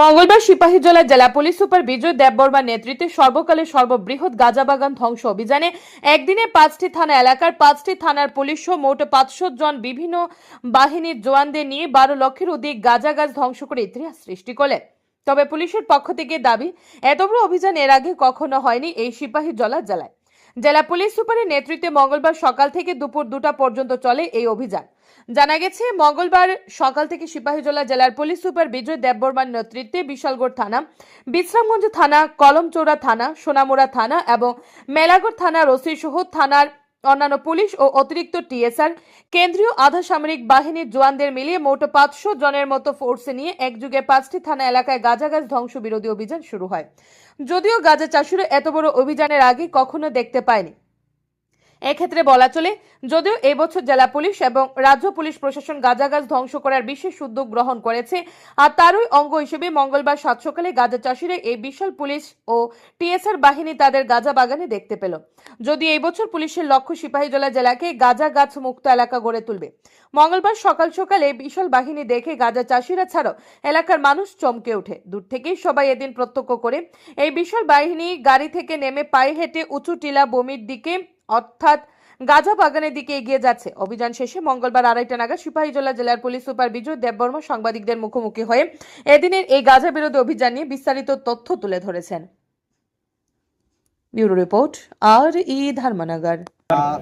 মঙ্গলবার সিপাহীজলা জেলা police super বিজয় দেববর্মার নেতৃত্বে সর্বকালের সর্ববৃহৎ গাঁজাবাগান ধ্বংস অভিযানে একদিনে পাঁচটি থানা এলাকার পাঁচটি থানার পুলিশ সহ মোট পাঁচশো জন বিভিন্ন বাহিনীর জওয়ানদের নিয়ে বারো লক্ষের অধিক গাঁজা গাছ ধ্বংস করে ইতিহাস সৃষ্টি করলে তবে পুলিশের পক্ষ থেকে দাবি, এত বড় অভিযান এর আগে কখনো হয়নি এই সিপাহীজলা জেলায়। জেলা পুলিশ সুপারের নেতৃত্বে মঙ্গলবার সকাল থেকে দুপুর দুটা পর্যন্ত চলে এই অভিযান। জানা গেছে, মঙ্গলবার সকাল থেকে সিপাহীজলা জেলার পুলিশ সুপার বিজয় দেববর্মার নেতৃত্বে বিশালগড় থানা, বিশ্রামগঞ্জ থানা, কলমচৌড়া থানা, সোনামুড়া থানা এবং মেলাগড় থানা ওসি সহ থানার অন্যান্য পুলিশ ও অতিরিক্ত টিএসআর, কেন্দ্রীয় আধা সামরিক বাহিনীর জওয়ানদের মিলিয়ে মোট পাঁচশো জনের মতো ফোর্সে নিয়ে একযুগে পাঁচটি থানা এলাকায় গাঁজা গাছ ধ্বংস বিরোধী অভিযান শুরু হয়। যদিও গাজা চাষিরা এত বড় অভিযানের আগে কখনো দেখতে পায়নি। এক্ষেত্রে বলা চলে, যদিও এবছর জেলা পুলিশ এবং রাজ্য পুলিশ প্রশাসন গাঁজা গাছ ধ্বংস করার বিশেষ উদ্যোগ গ্রহণ করেছে। আর তারই অঙ্গ হিসেবে মঙ্গলবার সাত সকালে গাঁজা চাষিরা এই বিশাল পুলিশ ও টিএসআর বাহিনী তাদের গাঁজা বাগানে দেখতে পেল। যদি এই বছর পুলিশের লক্ষ্য সিপাহীজলা জেলাকে গাঁজা গাছ মুক্ত এলাকা গড়ে তুলবে। মঙ্গলবার সকাল সকালে বিশাল বাহিনী দেখে গাঁজা চাষিরা ছাড়াও এলাকার মানুষ চমকে ওঠে। দূর থেকেই সবাই এদিন প্রত্যক্ষ করে, এই বিশাল বাহিনী গাড়ি থেকে নেমে পায়ে হেঁটে উঁচু টিলা বমির দিকে অর্থাৎ গাজা বাগানের দিকে এগিয়ে যাচ্ছে। অভিযান শেষে মঙ্গলবার আড়াইটা নাগাদ সিপাহীজলা জেলার পুলিশ সুপার বিজয় দেববর্মা সাংবাদিকদের মুখোমুখি হয়ে এদিনের এই গাজা বিরোধী অভিযান নিয়ে বিস্তারিত তথ্য তুলে ধরেছেন। ব্যুরো রিপোর্ট আর ই ধর্মনগর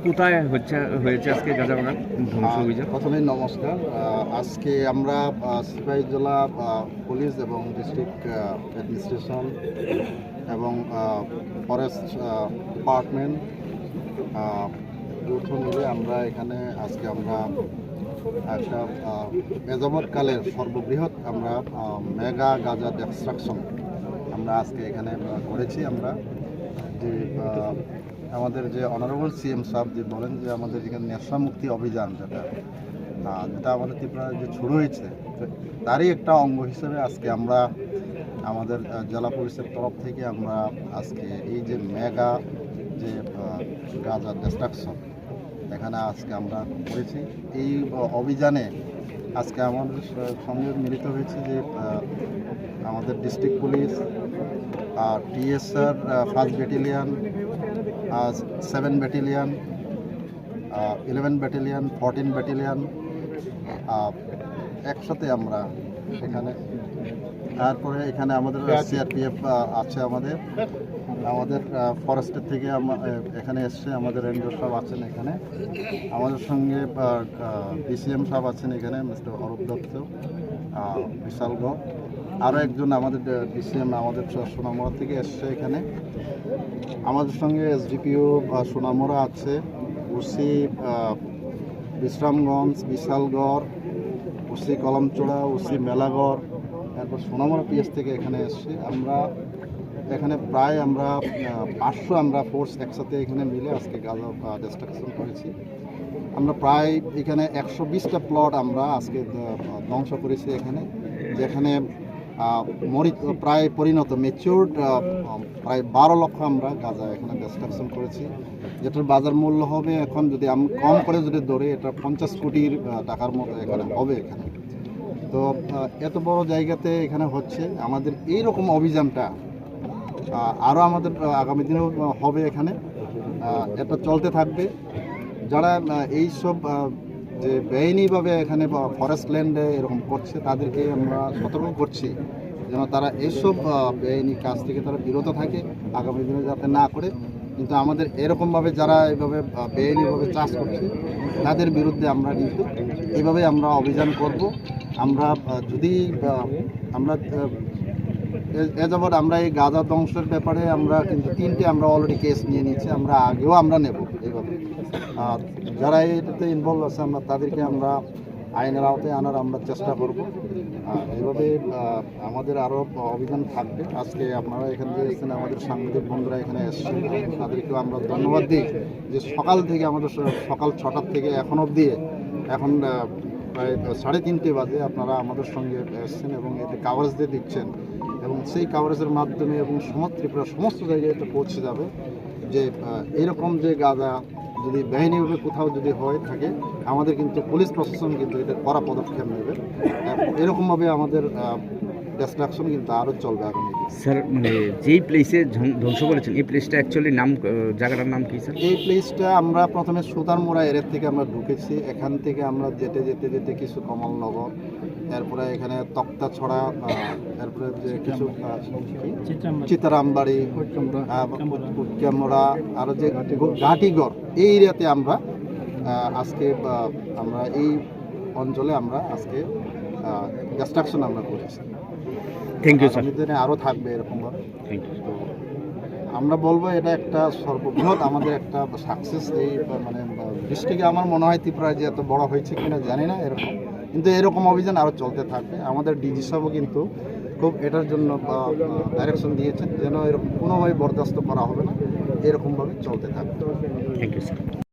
কোথায় হচ্ছে হয়েছে আজকে গাঁজা বাগান ধ্বংস অভিযান? প্রথমেই নমস্কার। আহ, আজকে আমরা সিপাহীজলা আহ, পুলিশ এবং ডিস্ট্রিক্ট অ্যাডমিনিস্ট্রেশন এবং ফরেস্ট ডিপার্টমেন্ট যৌথ মিলে আমরা এখানে আজকে আমরা একটা এযাবৎকালের সর্ববৃহৎ আমরা মেগা গাজা ডেস্ট্রাকশন আমরা আজকে এখানে করেছি আমরা। যে আমাদের যে অনারেবল সিএম সাহেব যে বলেন যে আমাদের এখানে নেশা মুক্তি অভিযান যেটা যেটা আমাদের ত্রিপুরায় যে শুরু হয়েছে তারই একটা অঙ্গ হিসেবে আজকে আমরা আমাদের জেলা পুলিশের তরফ থেকে আমরা আজকে এই যে মেগা যে আহ, গাঁজা ডিস্ট্রাকশন এখানে আজকে আমরা করেছি। এই অভিযানে আজকে আমাদের সঙ্গে মিলিত হয়েছে যে আমাদের ডিস্ট্রিক্ট পুলিশ আর TSR first battalion seven battalion eleven battalion fourteen battalion একসাথে আমরা এখানে তারপরে এখানে আমাদের সিআরপিএফ আছে আমাদের। আমাদের ফরেস্টের থেকে এখানে এসছে, আমাদের রেঞ্জার সাহেব আছেন এখানে। আমাদের সঙ্গে ডিসিএম সাহেব আছেন এখানে, মিস্টার অরূপ দত্ত বিশালগড় আরও একজন আমাদের ডিসিএম, আমাদের সোনামোড়া থেকে এসছে এখানে। আমাদের সঙ্গে এসডিপিও সোনামুড়া আছে উসি বিশ্রামগঞ্জ, বিশালগড় উসি কলমচোড়া উসি মেলাগড় তারপর সোনামুড়া পিএস থেকে এখানে এসছি। আমরা এখানে প্রায় আমরা পাঁচশো আমরা ফোর্স একসাথে এখানে মিলে আজকে গাজা ডিস্ট্রাকশন করেছি। আমরা প্রায় এখানে একশো বিশটা প্লট আমরা আজকে ধ্বংস করেছি এখানে, যেখানে মরি, প্রায় পরিণত মেচিউর্ড প্রায় বারো লক্ষ আমরা গাঁজা এখানে ডিস্ট্রাকশন করেছি। যেটার বাজার মূল্য হবে এখন যদি আমি, কম করে যদি ধরে, এটা পঞ্চাশ কোটির টাকার মতো এখানে হবে এখানে। তো এত বড় জায়গাতে এখানে হচ্ছে, আমাদের এই রকম অভিযানটা আরও আমাদের আগামী দিনেও হবে এখানে। এটা চলতে থাকবে। যারা আহ, এইসব আহ, যে বেআইনিভাবে এখানে ফরেস্ট ল্যান্ডে এরকম করছে তাদেরকে আমরা সতর্ক করছি যেন তারা এইসব বেআইনি কাজ থেকে তারা বিরত থাকে আগামী দিনে যাতে না করে। কিন্তু আমাদের এরকমভাবে যারা এইভাবে আহ, বেআইনিভাবে চাষ করছে তাদের বিরুদ্ধে আমরা কিন্তু এইভাবে আমরা অভিযান করব। আমরা যদি আমরা এ- আমরা এই গাঁজা ধ্বংসের ব্যাপারে আমরা কিন্তু তিনটে আমরা অলরেডি কেস নিয়ে নিচ্ছি আমরা আগেও আমরা নেব এইভাবে। আর যারা এটাতে ইনভলভ আছে, আমরা তাদেরকে আমরা আইনের আওতায় আনার আমরা চেষ্টা করব। এইভাবে আমাদের আরও অভিযান থাকবে। আজকে আপনারা এখানে যে এসেছেন, আমাদের সাংবাদিক বন্ধুরা এখানে এসেছেন, তাদেরকেও আমরা ধন্যবাদ দিই যে সকাল থেকে আমাদের সকাল ছটার থেকে এখন অবধি, এখন প্রায় সাড়ে তিনটে বাজে আপনারা আমাদের সঙ্গে এসছেন এবং এতে কাভারেজ দিয়ে দিচ্ছেন এবং সেই কাভারেজের মাধ্যমে এবং সমস্ত ত্রিপুরা সমস্ত জায়গায় এটা পৌঁছে যাবে যে এরকম যে গাঁজা যদি বেআইনিভাবে কোথাও যদি হয়ে থাকে, আমাদের কিন্তু পুলিশ প্রশাসন কিন্তু এটা কড়া পদক্ষেপ নেবে। এরকমভাবে আমাদের ডিস্ট্রাকশন কিন্তু আরও চলবে আগামী স্যার মানে যেই প্লেসে ধ্বংস করেছেন এই প্লেসটা অ্যাকচুয়ালি নাম জায়গাটার নাম কি স্যার? এই প্লেসটা আমরা প্রথমে সুতারমোড়া এরিয়া থেকে আমরা ঢুকেছি। এখান থেকে আমরা যেতে যেতে যেতে কিছু কমলনগর এরপরে এখানে তক্তা ছড়া এরপরে যে কিছু চিতারামবাড়ি উটকামোড়া আরও যে ঘাটিগড় এই এরিয়াতে আমরা আজকে আমরা এই অঞ্চলে আমরা আজকে ডিস্ট্রাকশন আমরা করেছি। থ্যাংক ইউ স্যার দিনে আরও থাকবে এরকমভাবে। থ্যাংক ইউ তো আমরা বলব এটা একটা সর্ববৃহৎ আমাদের একটা সাকসেস এই মানে ডিস্ট্রিক্টে আমার মনে হয় ত্রিপুরায় যে এত বড় হয়েছে কিনা জানি না এরকম। কিন্তু এরকম অভিযান আরও চলতে থাকবে। আমাদের ডিজি সাহেবও কিন্তু খুব এটার জন্য ডাইরেকশন দিয়েছেন যেন এরকম কোনোভাবে বরদাস্ত করা হবে না এরকমভাবে চলতে থাকবে। Thank you sir